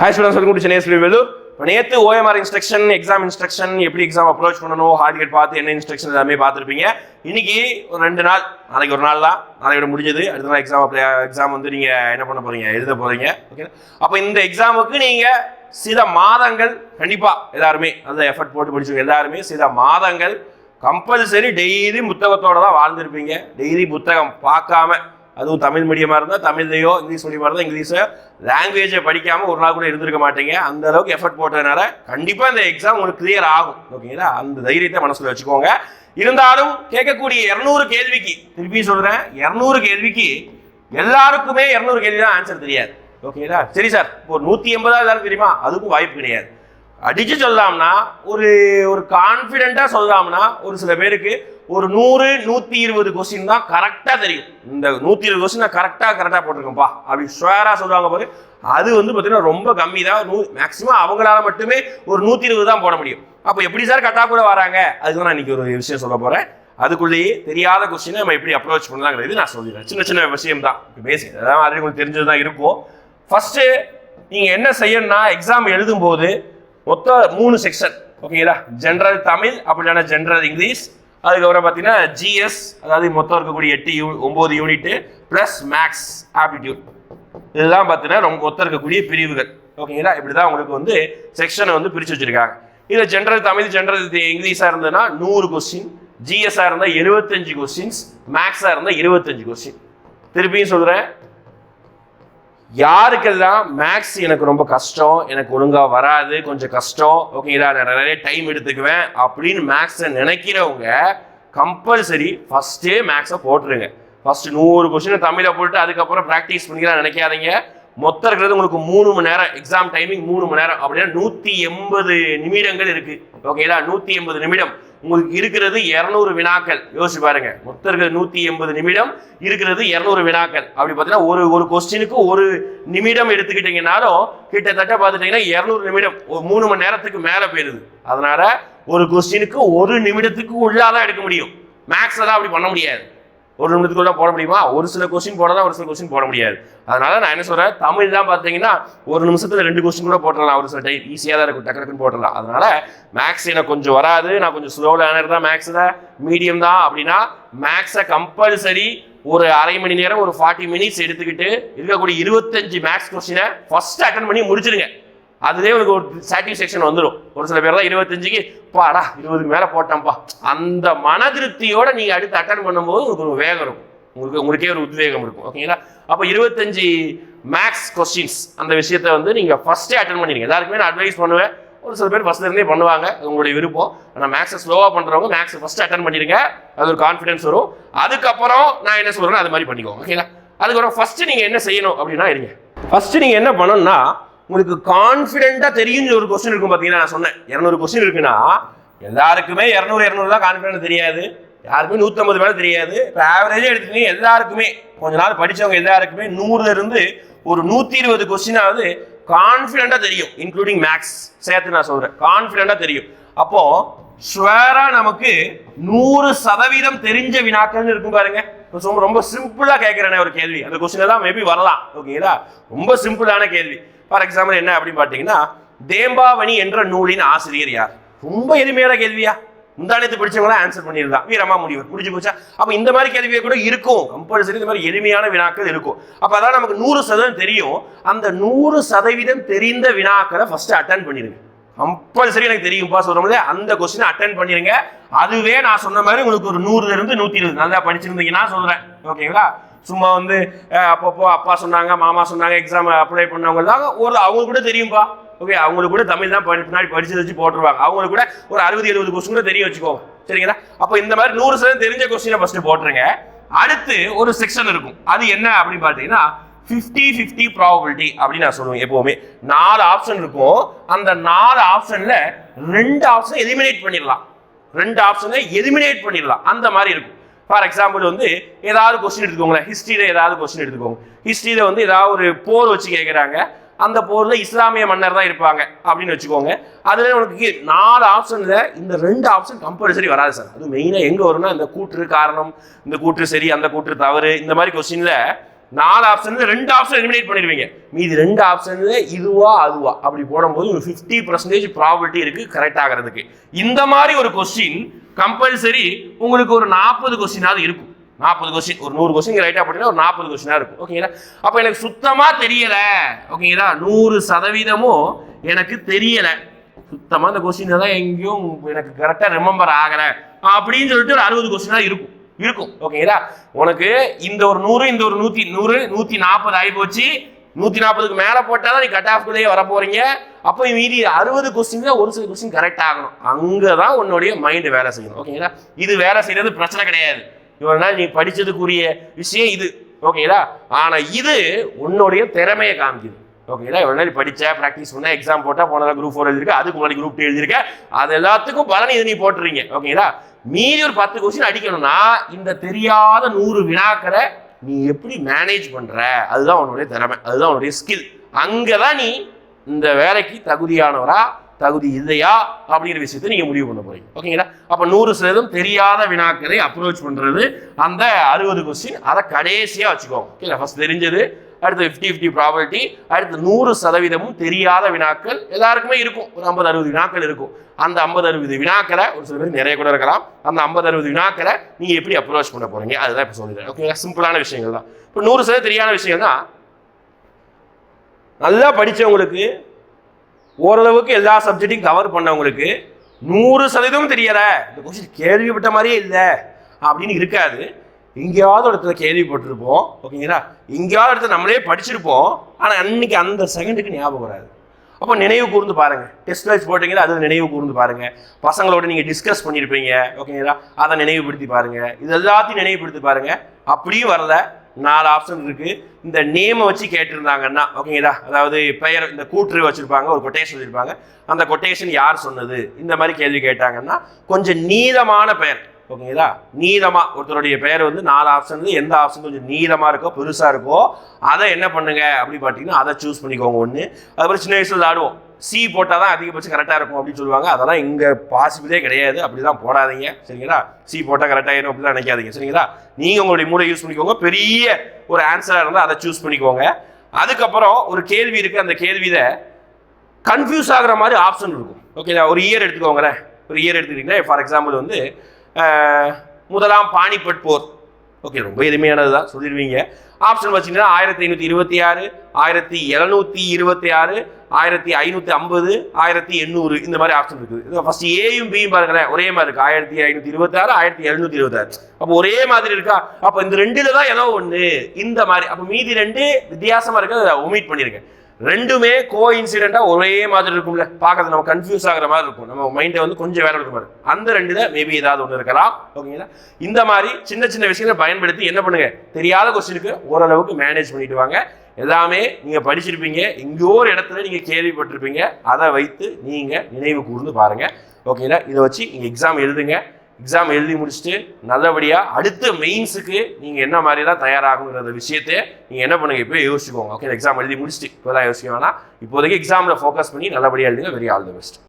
Hi students welcome to Chennai Shri இப்போ நேற்று OMR instruction exam instruction எப்படி exam approach பண்ணணும் ஹார்ட் கேட் பார்த்து என்ன இன்ஸ்ட்ரக்ஷன் எல்லாமே பார்த்துருப்பீங்க. இன்னைக்கு ஒரு ரெண்டு நாள் நாளைக்கு ஒரு நாள் தான் நாளைக்கு முடிஞ்சது. அடுத்த நாள் எக்ஸாம் எக்ஸாம் வந்து நீங்கள் என்ன பண்ண போகிறீங்க எழுத போகிறீங்க ஓகே அப்போ இந்த எக்ஸாமுக்கு நீங்கள் சில மாதங்கள் கண்டிப்பாக எல்லாருமே அந்த எஃபர்ட் போட்டு படிச்சவங்க எல்லாருமே சில மாதங்கள் கம்பல்சரி டெய்லி புத்தகத்தோட தான் வாழ்ந்துருப்பீங்க. டெய்லி புத்தகம் பார்க்காம அதுவும் தமிழ் மீடியமாக இருந்தால் தமிழ்லையோ இங்கிலீஷ் மீடியமாக இருந்தால் இங்கிலீஷை லாங்குவேஜை படிக்காமல் ஒரு நாள் கூட இருந்திருக்க மாட்டீங்க. அந்த அளவுக்கு எஃபர்ட் போட்டதுனால கண்டிப்பாக இந்த எக்ஸாம் உங்களுக்கு கிளியர் ஆகும். ஓகேங்களா அந்த தைரியத்தை மனசில் வச்சுக்கோங்க. இருந்தாலும் கேட்கக்கூடிய இரநூறு கேள்விக்கு திருப்பி சொல்கிறேன் இரநூறு கேள்விக்கு எல்லாருக்குமே இரநூறு கேள்வி தான் ஆன்சர் தெரியாது ஓகேங்களா சரி சார் இப்போ நூற்றி எண்பதாவது எல்லாரும் தெரியுமா? அதுக்கும் வாய்ப்பு கிடையாது. அடிச்சு சொல்லலாம்னா ஒரு ஒரு கான்ஃபிடென்ட்டாக சொல்லலாம்னா ஒரு சில பேருக்கு ஒரு நூறு நூற்றி இருபது கொஸ்டின் தான் கரெக்டாக தெரியும். இந்த நூற்றி இருபது கொஸ்டின் நான் கரெக்டாக கரெக்டாக போட்டிருக்கேன்ப்பா அப்படி ஷுவராக சொல்லுவாங்க பாரு. அது வந்து பார்த்தீங்கன்னா ரொம்ப கம்மி தான். நூ மேக்ஸிமம் அவங்களால மட்டுமே ஒரு நூற்றி இருபது தான் போட முடியும். அப்போ எப்படி சார் கரெக்டாக கூட வராங்க? அதுக்கு தான் நான் இன்னைக்கு ஒரு விஷயம் சொல்ல போகிறேன் அதுக்குள்ளேயே தெரியாத கொஸ்டினை நம்ம எப்படி அப்ரோச் பண்ணலாங்கிறது நான் சொல்லிடுறேன். சின்ன சின்ன விஷயம் தான். பேசிக் அதாவது ஆல்ரெடி உங்களுக்கு தெரிஞ்சது தான் இருக்கும். ஃபஸ்ட்டு நீங்கள் என்ன செய்யணும்னா எக்ஸாம் எழுதும்போது மொத்தம் மூணு செக்ஷன் ஓகேங்களா ஜென்ரல் தமிழ் அப்படின்னா ஜென்ரல் இங்கிலீஷ் அதுக்கப்புறம் பார்த்தீங்கன்னா ஜிஎஸ் அதாவது மொத்தம் இருக்கக்கூடிய எட்டு யூ ஒம்பது யூனிட்டு ப்ளஸ் மேக்ஸ் ஆப்டிடியூட் இதெல்லாம் பார்த்தீங்கன்னா ரொம்ப மொத்தம் இருக்கக்கூடிய பிரிவுகள். ஓகேங்களா இப்படி தான் உங்களுக்கு வந்து செக்ஷனை வந்து பிரித்து வச்சுருக்காங்க. இதில் ஜென்ரல் தமிழ் ஜென்ரல் இங்கிலீஷாக இருந்ததுன்னா நூறு கொஸ்டின் ஜிஎஸ்ஆர் இருந்தால் எழுபத்தஞ்சு கொஸ்டின்ஸ் மேக்ஸாக இருந்தால் இருபத்தஞ்சு கொஸ்டின் திருப்பியும் சொல்கிறேன் யாருக்கெல்லாம் மேக்ஸ் எனக்கு ரொம்ப கஷ்டம் எனக்கு ஒழுங்காக வராது கொஞ்சம் கஷ்டம் ஓகேங்களா நான் நிறைய டைம் எடுத்துக்குவேன் அப்படின்னு மேக்ஸை நினைக்கிறவங்க கம்பல்சரி ஃபஸ்ட்டே மேக்ஸை போட்டுருங்க. ஃபஸ்ட்டு நூறு கொஸ்டினை தமிழை போட்டு அதுக்கப்புறம் ப்ராக்டிஸ் பண்ணிக்கலாம் நினைக்காதீங்க. மொத்தம் இருக்கிறது உங்களுக்கு மூணு மணி நேரம் எக்ஸாம் டைமிங் மூணு மணி நேரம் அப்படின்னா நூற்றி எண்பது நிமிடங்கள் இருக்குது ஓகேங்களா நூற்றி எண்பது நிமிடம். உங்களுக்கு இருக்கிறது இரநூறு வினாக்கள். யோசிச்சு பாருங்க. மொத்தம் இருக்கிற நூற்றி எண்பது நிமிடம் இருக்கிறது இரநூறு வினாக்கள். அப்படி பார்த்தீங்கன்னா ஒரு ஒரு கொஸ்டினுக்கு ஒரு நிமிடம் எடுத்துக்கிட்டீங்கனாலும் கிட்டத்தட்ட பார்த்துட்டீங்கன்னா இரநூறு நிமிடம். ஒரு மூணு மணி நேரத்துக்கு மேலே போயிருது. அதனால ஒரு கொஸ்டினுக்கு ஒரு நிமிடத்துக்கு உள்ளாதான் எடுக்க முடியும். மேக்ஸ் எல்லாம் அப்படி பண்ண முடியாது. ஒரு நிமிடத்துக்குள்ள போட முடியுமா? ஒரு சில கொஸ்டின் போடலாம் ஒரு சில கொஸ்டின் போட முடியாது. அதனால நான் என்ன சொல்றேன்? தமிழ் தான் பார்த்தீங்கன்னா ஒரு நிமிஷத்துல ரெண்டு கொஸ்டின் கூட போட்டுடலாம் ஒரு சில டைம் ஈஸியாக தான் இருக்கும். டக்கு டக்குன்னு போட்டுடலாம் அதனால மேக்ஸ் எனக்கு கொஞ்சம் வராது. நான் கொஞ்சம் ஸ்லோ லேனர் தான் மேக்ஸில் மீடியம் தான். அப்படின்னா மேக்ஸை கம்பல்சரி ஒரு அரை மணி நேரம் ஒரு ஃபார்ட்டி மினிட்ஸ் எடுத்துக்கிட்டு இருக்கக்கூடிய இருபத்தஞ்சு மேக்ஸ் கொஸ்டினை ஃபர்ஸ்ட் அட்டன் பண்ணி முடிச்சிருங்க. அதுலேயே உங்களுக்கு ஒரு சாட்டிஸ்ஃபேக்ஷன் வந்துடும் ஒரு சில பேர் தான் இருபத்தஞ்சுக்கு பாடா இருபதுக்கு மேலே போட்டேன்ப்பா. அந்த மன திருப்தியோட நீங்கள் அடுத்து அட்டன் பண்ணும்போது உங்களுக்கு ஒரு வேகம் இருக்கும். உங்களுக்கு உங்களுக்கே ஒரு உத்வேகம் இருக்கும். ஓகேங்களா? அப்போ இருபத்தஞ்சு மேக்ஸ் கொஸ்டின்ஸ் அந்த விஷயத்தை வந்து நீங்கள் ஃபஸ்ட்டே அட்டன் பண்ணிடுங்க. எல்லாருக்குமே நான் அட்வைஸ் பண்ணுவேன். ஒரு சில பேர் ஃபஸ்ட்லேருந்தே பண்ணுவாங்க. உங்களுடைய விருப்பம். ஆனால் மேக்ஸை ஸ்லோவாக பண்ணுறவங்க மேக்ஸ் ஃபஸ்ட்டு அட்டன் பண்ணிடுங்க. அது ஒரு கான்ஃபிடன்ஸ் வரும். அதுக்கப்புறம் நான் என்ன சொல்கிறேன்னா அது மாதிரி பண்ணிக்கோங்க. ஓகேங்களா? அதுக்கப்புறம் ஃபஸ்ட்டு நீங்கள் என்ன செய்யணும் அப்படின்னா இருங்க. ஃபஸ்ட்டு நீங்கள் என்ன பண்ணணும்னா உங்களுக்கு கான்ஃபிடென்ட்டாக தெரியும்னு ஒரு கொஸ்டின் இருக்கும் பார்த்தீங்கன்னா நான் சொன்னேன். இரநூறு கொஸ்டின் இருக்குன்னா எல்லாருக்குமே இரநூறு இரநூறு தான் கான்ஃபிடென்ட் தெரியாது. யாருக்குமே நூற்றம்பது மேலே தெரியாது. இப்போ ஆவரேஜாக எடுத்துக்கிட்டீங்க எல்லாருக்குமே. கொஞ்ச நாள் படித்தவங்க எல்லாருக்குமே நூறுலேருந்து ஒரு நூற்றி இருபது கொஸ்டினாவது கான்ஃபிடென்ட்டாக தெரியும் இன்க்ளூடிங் மேக்ஸ் சேர்த்து நான் சொல்கிறேன் கான்ஃபிடென்ட்டாக தெரியும். அப்போது ஷுவராக நமக்கு நூறு சதவீதம் தெரிஞ்ச வினாக்கள்னு இருக்கும் பாருங்க. ரொம்ப ரொம்ப சிம்பிளா ஒரு கேள்வி. அந்த கொஸ்டினை தான் மேபி வரலாம். ஓகேங்களா ரொம்ப சிம்பிளான கேள்வி. ஃபார் எக்ஸாம்பிள் என்ன அப்படின்னு பார்த்தீங்கன்னா தேம்பாவணி என்ற நூலின் ஆசிரியர் யார்? ரொம்ப எளிமையான கேள்வியா. முந்தானத்து படிச்சவங்களா ஆன்சர் பண்ணியிருந்தா. வீரமா முடிவர் முடிஞ்சு போச்சா? அப்போ இந்த மாதிரி கேள்வியை கூட இருக்கும். கம்பல்சரி இந்த மாதிரி எளிமையான வினாக்கள் இருக்கும். அப்போ அதான் நமக்கு நூறு சதவீதம் தெரியும். அந்த நூறு சதவீதம் தெரிந்த வினாக்களை ஃபர்ஸ்ட் அட்டன் பண்ணிடுங்க கம்பல்சரி எனக்கு தெரியும்ப்பா சொல்றோம்ல? அந்த கொஸ்டினை அட்டன் பண்ணிடுங்க அதுவே நான் சொன்ன மாதிரி உங்களுக்கு ஒரு நூறுல இருந்து நூற்றி இருபது. நல்லா படிச்சிருந்தீங்கன்னா சொல்கிறேன் ஓகேங்களா சும்மா வந்து அப்பப்போ அப்பா சொன்னாங்க மாமா சொன்னாங்க எக்ஸாம் அப்ளை பண்ணவங்க தான் ஒரு அவங்களுக்கு கூட தெரியும்பா. ஓகே அவங்களுக்கு கூட தமிழ் தான் படி- பின்னாடி படிச்சு வச்சு போட்டுருவாங்க. அவங்களுக்கு கூட ஒரு அறுபது எழுபது கொஸ்டின் கூட தெரிய வச்சுக்கோங்க சரிங்களா? அப்போ இந்த மாதிரி நூறு சதவீதம் தெரிஞ்ச கொஸ்டினை ஃபர்ஸ்ட் போட்டுருங்க. அடுத்து ஒரு செக்ஷன் இருக்கும். அது என்ன அப்படின்னு பார்த்தீங்கன்னா ஃபிஃப்டி ஃபிஃப்டி ப்ராபபிலிட்டி அப்படின்னு நான் சொல்லுவேன் எப்பவுமே. நாலு ஆப்ஷன் இருக்கும். அந்த நாலு ஆப்ஷன்ல ரெண்டு ஆப்ஷன் எலிமினேட் பண்ணிடலாம். ரெண்டு ஆப்ஷனை எலிமினேட் பண்ணிடலாம். அந்த மாதிரி இருக்கும். ஃபார் எக்ஸாம்பிள் வந்து ஏதாவது கொஸ்டின் எடுத்துக்கோங்களேன். ஹிஸ்ட்ரியில் ஏதாவது கொஸ்டின் எடுத்துக்கோங்க. ஹிஸ்ட்ரியில் வந்து ஏதாவது ஒரு போர் வச்சு கேட்குறாங்க அந்த போரில் இஸ்லாமிய மன்னர் தான் இருப்பாங்க அப்படின்னு வச்சுக்கோங்க. அதில் உனக்கு நாலு ஆப்ஷனில் இந்த ரெண்டு ஆப்ஷன் கம்பல்சரி வராது சார் அது மெயினாக எங்கே வரும்னா இந்த கூற்று காரணம் இந்த கூற்று சரி அந்த கூற்று தவறு இந்த மாதிரி கொஸ்டினில் நாலு ஆப்ஷன்ல ரெண்டு ஆப்ஷன் எலிமினேட் பண்ணிடுவீங்க. மீதி ரெண்டு ஆப்ஷன்ல இதுவா அதுவா. அப்படி போடும்போது ஒரு ஃபிஃப்டி பர்சன்டேஜ் ப்ராபிலிட்டி இருக்கு கரெக்ட் ஆகிறதுக்கு. இந்த மாதிரி ஒரு கொஸ்டின் கம்பல்சரி உங்களுக்கு ஒரு நாற்பது கொஸ்டினாவது இருக்கும். நாற்பது கொஸ்டின் ஒரு நூறு கொஸ்டின் ரைட்டாக போட்டீங்கன்னா ஒரு நாற்பது கொஸ்டினாக இருக்கும். ஓகேங்களா அப்போ எனக்கு சுத்தமாக தெரியலை. ஓகேங்களா நூறு சதவீதமும் எனக்கு தெரியலை. சுத்தமாக அந்த கொஸ்டின் தான் எங்கேயும் எனக்கு கரெக்டாக ரிமெம்பர் ஆகலை. அப்படின்னு சொல்லிட்டு ஒரு அறுபது கொஸ்டினாக இருக்கும். இருக்கும். ஓகேங்களா உனக்கு இந்த ஒரு நூறு இந்த ஒரு நூற்றி நூறு நூற்றி நாற்பது ஆகி போச்சு. நூற்றி நாற்பதுக்கு மேலே போட்டால் தான் நீ கட் ஆஃப்குள்ளேயே வர போறீங்க. அப்போ மீதி அறுபது கொஸ்டின் ஒரு சில கொஸ்டின் கரெக்ட் ஆகணும். அங்கே தான் உன்னுடைய மைண்டு வேலை செய்யணும் ஓகேங்களா இது வேலை செய்யறது பிரச்சனை கிடையாது. இவ்வளவு நாள் நீ படிச்சதுக்குரிய விஷயம் இது. ஓகேங்களா ஆனா இது உன்னுடைய திறமையை காமிக்குது. ஓகேங்களா இவ்வளவு நாள் நீ படிச்ச ப்ராக்டிஸ் பண்ண எக்ஸாம் போட்டா போனதா குரூப் ஃபோர் எழுதிருக்க அதுக்கு முன்னாடி குரூப் டூ எழுதிருக்க அது எல்லாத்துக்கும் பலன் இது நீ போட்டுறீங்க ஓகேங்களா மீதி ஒரு பத்து கொஸ்டின் அடிக்கணும்னா இந்த தெரியாத நூறு வினாக்களை நீ எப்படி மேனேஜ் பண்ணுற அதுதான் உன்னுடைய திறமை. அதுதான் உன்னுடைய ஸ்கில் அங்கதான் நீ இந்த வேலைக்கு தகுதியானவரா தகுதி இல்லையா அப்படிங்கிற விஷயத்தை நீங்கள் முடிவு பண்ண போறீங்க. ஓகேங்களா அப்போ நூறு சதவீதம் தெரியாத வினாக்களை அப்ரோச் பண்ணுறது அந்த அறுபது கொஸ்டின் அதை கடைசியாக வச்சுக்கோங்க. ஓகேங்களா ஃபஸ்ட் தெரிஞ்சது அடுத்து ஃபிஃப்டி ஃபிஃப்டி ப்ராபர்ட்டி அடுத்து நூறு சதவீதமும் தெரியாத வினாக்கள் எல்லாருக்குமே இருக்கும். ஒரு ஐம்பது அறுபது வினாக்கள் இருக்கும். அந்த ஐம்பது அறுபது வினாக்களை ஒரு சில பேர் நிறைய கூட இருக்கலாம். அந்த ஐம்பது அறுபது வினாக்களை நீங்கள் எப்படி அப்ரோச் பண்ண போகிறீங்க அதுதான் இப்போ சொல்லிடுறேன் ஓகேங்களா சிம்பிளான விஷயங்கள் தான். இப்போ நூறு சதவீதம் தெரியாத விஷயம் தான் நல்லா படித்தவங்களுக்கு ஓரளவுக்கு எல்லா சப்ஜெக்டையும் கவர் பண்ணவங்களுக்கு நூறு சதவீதம் தெரியலை. இந்த கொஸ்டின் கேள்விப்பட்ட மாதிரியே இல்லை. அப்படின்னு இருக்காது. எங்கேயாவது இடத்துல கேள்விப்பட்டிருப்போம் ஓகேங்களா? எங்கேயாவது இடத்துல நம்மளே படிச்சிருப்போம் ஆனால் அன்னைக்கு அந்த செகண்டுக்கு ஞாபகம் வராது. அப்போ நினைவு கூர்ந்து பாருங்க. டெஸ்ட் வைஸ் போட்டீங்களா? அதை நினைவு கூர்ந்து பாருங்க. பசங்களோட நீங்கள் டிஸ்கஸ் பண்ணியிருப்பீங்க ஓகேங்களா? அதை நினைவுபடுத்தி பாருங்க. இது எல்லாத்தையும் நினைவுபடுத்தி பாருங்க. அப்படியும் வரல. நாலு ஆப்ஷன் இருக்கு. இந்த நேமை வச்சு கேட்டிருந்தாங்கன்னா ஓகேங்களா? அதாவது பெயர் இந்த கூற்று வச்சிருப்பாங்க ஒரு கொட்டேஷன் வச்சிருப்பாங்க அந்த கொட்டேஷன் யார் சொன்னது? இந்த மாதிரி கேள்வி கேட்டாங்கன்னா கொஞ்சம் நீளமான பெயர் ஓகேங்களா? நீளமாக ஒருத்தருடைய பெயர் வந்து நாலு ஆப்ஷன்ல எந்த ஆப்ஷன் கொஞ்சம் நீளமாக இருக்கோ பெருசாக இருக்கோ அதை என்ன பண்ணுங்க அப்படி பார்த்தீங்கன்னா அதை சூஸ் பண்ணிக்கோங்க ஒன்று அதுக்கப்புறம் சின்ன வயசில் ஆடுவோம். சி போட்டால் தான் அதிகபட்சம் கரெக்டாக இருக்கும் அப்படின்னு சொல்லுவாங்க. அதெல்லாம் இங்கே பாசிபிளே கிடையாது. அப்படி தான் போடாதீங்க. சரிங்களா? சி போட்டால் கரெக்டாகிடும் அப்படிலாம் நினைக்காதீங்க. சரிங்களா? நீங்கள் உங்களுடைய மூளை யூஸ் பண்ணிக்கோங்க. பெரிய ஒரு ஆன்சராக இருந்தால் அதை சூஸ் பண்ணிக்கோங்க. அதுக்கப்புறம் ஒரு கேள்வி இருக்குது அந்த கேள்வியில் கன்ஃபியூஸ் ஆகிற மாதிரி ஆப்ஷன் இருக்கும். ஓகேங்களா? ஒரு இயர் எடுத்துக்கோங்களேன். ஒரு இயர் எடுத்துக்கிட்டிங்கன்னா ஃபார் எக்ஸாம்பிள் வந்து முதலாம் பானிபட் போர். ஓகே ரொம்ப எளிமையானது தான் சொல்லிடுவீங்க. ஆப்ஷன் வச்சிங்கன்னா ஆயிரத்தி ஐநூற்றி இருபத்தி ஆறு ஆயிரத்தி எழுநூற்றி இருபத்தி ஆறு ஆயிரத்தி ஐநூற்றி ஐம்பது ஆயிரத்தி எண்ணூறு இந்த மாதிரி ஆப்ஷன் இருக்குது. இது ஃபர்ஸ்ட் ஏயும் பியும் பாருங்களேன் ஒரே மாதிரி இருக்குது ஆயிரத்தி ஐநூற்றி இருபத்தாறு ஆயிரத்தி எழுநூற்றி இருபத்தாறு அப்போ ஒரே மாதிரி இருக்கா? அப்போ இந்த ரெண்டில் தான் ஏதோ ஒன்று இந்த மாதிரி. அப்போ மீதி ரெண்டு வித்தியாசமாக இருக்குது அதை ஒமிட் பண்ணியிருக்கேன் ரெண்டுமே கோ இன்சிடென்ட்டாக ஒரே மாதிரி இருக்கும்ல. பார்க்கறது நம்ம கன்ஃபியூஸ் ஆகிற மாதிரி இருக்கும். நம்ம மைண்டை வந்து கொஞ்சம் வேலை இருக்கும் பாரு அந்த தான் மேபி ஏதாவது ஒன்று இருக்கலாம். ஓகேங்களா இந்த மாதிரி சின்ன சின்ன விஷயங்களை பயன்படுத்தி என்ன பண்ணுங்க? தெரியாத கொஸ்டினுக்கு ஓரளவுக்கு மேனேஜ் பண்ணிட்டு வாங்க. எல்லாமே நீங்கள் படிச்சிருப்பீங்க. எங்கேயோ ஒரு இடத்துல நீங்கள் கேள்விப்பட்டிருப்பீங்க. அதை வைத்து நீங்கள் நினைவு கூர்ந்து பாருங்கள் ஓகேங்களா இதை வச்சு நீங்கள் எக்ஸாம் எழுதுங்க. எக்ஸாம் எழுதி முடிச்சுட்டு நல்லபடியாக அடுத்த மெயின்ஸுக்கு நீங்கள் என்ன மாதிரி தான் தயாராகுங்கிற விஷயத்தை நீங்கள் என்ன பண்ணுங்க இப்போ யோசிச்சுக்கோங்க. ஓகே எக்ஸாம் எழுதி முடிச்சுட்டு இப்போ தான் யோசிக்க வேணாம். இப்போதைக்கு எக்ஸாமில் ஃபோக்கஸ் பண்ணி நல்லபடியாக எழுதுங்க. Very all the best